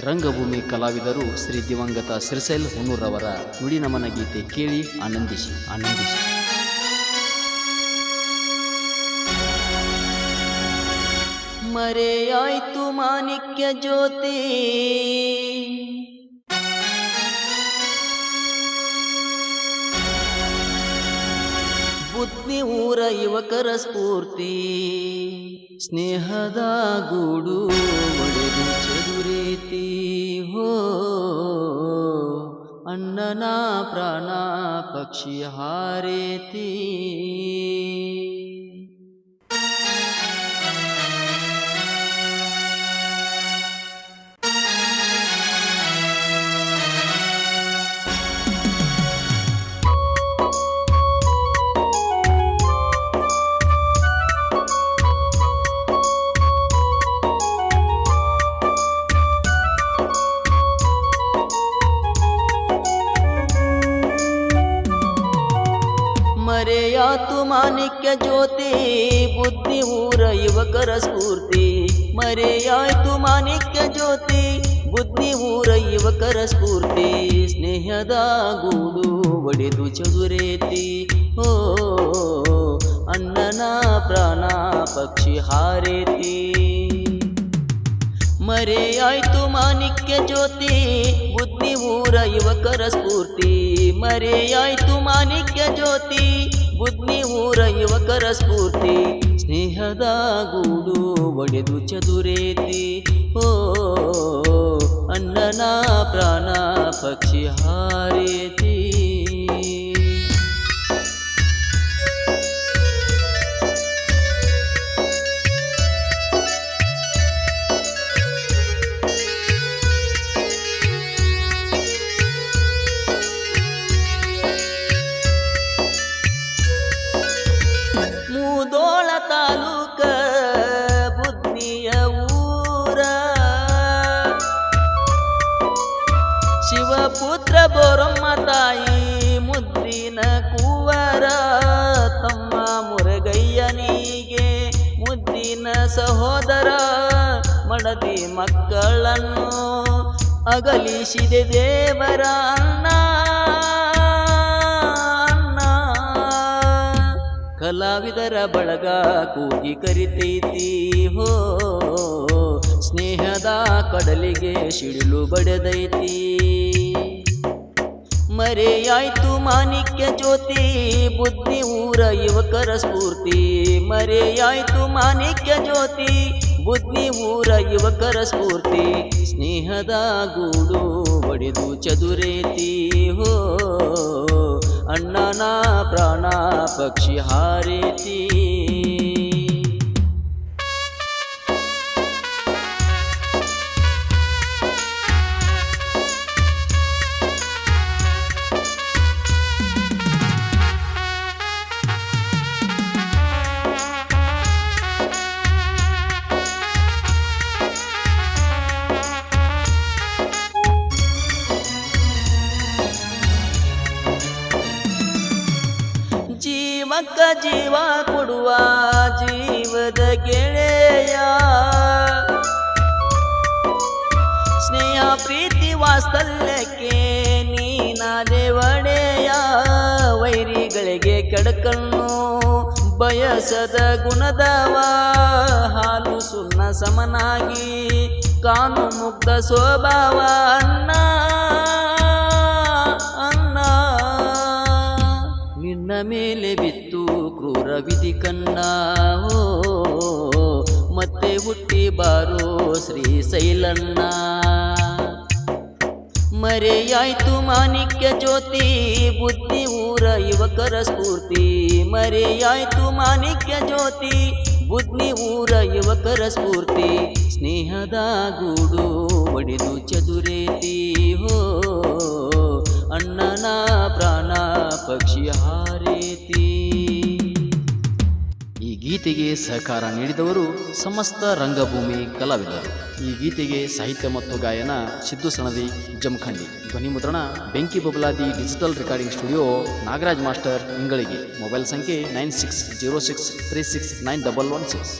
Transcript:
ರಂಗಭೂಮಿ ಕಲಾವಿದರು ಶ್ರೀ ದಿವಂಗತ ಸಿರಿಸೈಲ್ ಹುನೂರವರ ನುಡಿ ನಮನ ಗೀತೆ ಕೇಳಿ ಆನಂದಿಸಿ ಆನಂದಿಸಿ. ಮರೆಯಾಯ್ತು ಮಾಣಿಕ್ಯ ಜ್ಯೋತಿ. ಬುದ್ಧಿ ಊರ ಯುವಕರ ಸ್ಫೂರ್ತಿ. ಸ್ನೇಹದ ಗೂಡು. ಚದುರೇತಿ ಹೋ ಅಣ್ಣನ ಪ್ರಾಣ ಪಕ್ಷಿ ಹಾರೇತಿ ಮರೆಯಾತು ಮಾಣಿಕ್ಯ ಜ್ಯೋತಿ ಬುದ್ಧಿ ಊರ ಯುವಕರ ಸ್ಫೂರ್ತಿ ಮರೆಯಾಯ್ತು ಮಾಣಿಕ್ಯ ಜ್ಯೋತಿ ಬುದ್ಧಿ ಊರ ಯುವಕರ ಸ್ಫೂರ್ತಿ ಸ್ನೇಹದ ಗೂಡು ಒಡೆದು ಚದುರೇತಿ ಓ ಅಣ್ಣನ ಪ್ರಾಣ ಪಕ್ಷಿ ಹಾರೇತಿ ಮರೆಯಾಯ್ತು ಮಾಣಿಕ್ಯ ಜ್ಯೋತಿ, ಬುದ್ಧಿ ಊರ ಯುವಕರ ಸ್ಫೂರ್ತಿ. ಮರೆಯಾಯ್ತು ಮಾಣಿಕ್ಯ ಜ್ಯೋತಿ, ಬುದ್ಧಿ ಊರ ಯುವಕರ ಸ್ಫೂರ್ತಿ. ಸ್ನೇಹದ ಗೂಡು ಒಡೆದು ಚದುರೇತಿ. ಓ ಅಣ್ಣನ ಪ್ರಾಣ ಪಕ್ಷಿ ಹಾರೇತಿ. ಮಕ್ಕಳನ್ನು ಅಗಲಿಸಿದೆ ದೇವರ ಅನ್ನ. ಕಲಾವಿದರ ಬಳಗ ಕೂಗಿ ಕರಿತೈತಿ. ಹೋ, ಸ್ನೇಹದ ಕಡಲಿಗೆ ಸಿಡಿಲು ಬಡದೈತಿ. ಮರೆಯಾಯ್ತು ಮಾಣಿಕ್ಯ ಜ್ಯೋತಿ, ಬುದ್ಧಿ ಊರ ಯುವಕರ ಸ್ಫೂರ್ತಿ. ಮರೆಯಾಯ್ತು ಮಾಣಿಕ್ಯ ಜ್ಯೋತಿ ಬುದ್ಧಿ ಊರ ಯುವಕರ ಸ್ಫೂರ್ತಿ ಸ್ನೇಹದ ಗೂಡು ಒಡೆದು ಚದುರೇತಿ ಹೋ ಅಣ್ಣನ ಪ್ರಾಣ ಪಕ್ಷಿ ಹಾರೇತಿ. ಜೀವಕ್ಕ ಜೀವ ಕೊಡುವ ಜೀವದ ಗೆಳೆಯ. ಸ್ನೇಹ, ಪ್ರೀತಿ ವಾಸ್ತಲ್ಯಕ್ಕೆ ನೀನಾದೆ ಒಡೆಯ ವೈರಿಗಳಿಗೆ ಕಡಕನ್ನು ಬಯಸದ ಗುಣದವ. ಹಾಲು ಸುನ್ನ ಸಮನಾಗಿ, ಕಾನು ಮುಗ್ಧ ಸ್ವಭಾವ ಅನ್ನ. ಮೇಲೆ ಬಿತ್ತು ಕ್ರೂರ ವಿಧಿ ಮತ್ತೆ ಹುಟ್ಟಿ ಬಾರೋ ಶ್ರೀ ಶೈಲಣ್ಣ. ಮರೆಯಾಯ್ತು ಮಾಣಿಕ್ಯ ಜ್ಯೋತಿ, ಬುದ್ಧಿ ಊರ ಯುವಕರ ಸ್ಫೂರ್ತಿ. ಮರೆಯಾಯ್ತು ಮಾಣಿಕ್ಯ ಜ್ಯೋತಿ, ಬುದ್ಧಿ ಊರ ಯುವಕರ ಸ್ಫೂರ್ತಿ. ಸ್ನೇಹದ ಗೂಡು ಒಡೆದು ಚದುರೇತಿ. ಸಹಕಾರ ನೀಡಿದವರು ಸಮಸ್ತ ರಂಗಭೂಮಿ ಕಲಾವಿದರು. ಈ ಗೀತೆಗೆ ಸಾಹಿತ್ಯ ಮತ್ತು ಗಾಯನ ಸಿದ್ದು ಸಣದಿ ಜಮಖಂಡಿ. ಧ್ವನಿ ಮುದ್ರಣ ಬೆಂಕಿ Babaladi digital recording studio Nagaraj master ಇಂಗಳಿಗೆ. Mobile ಸಂಖ್ಯೆ nine six zero six three six nine double one six.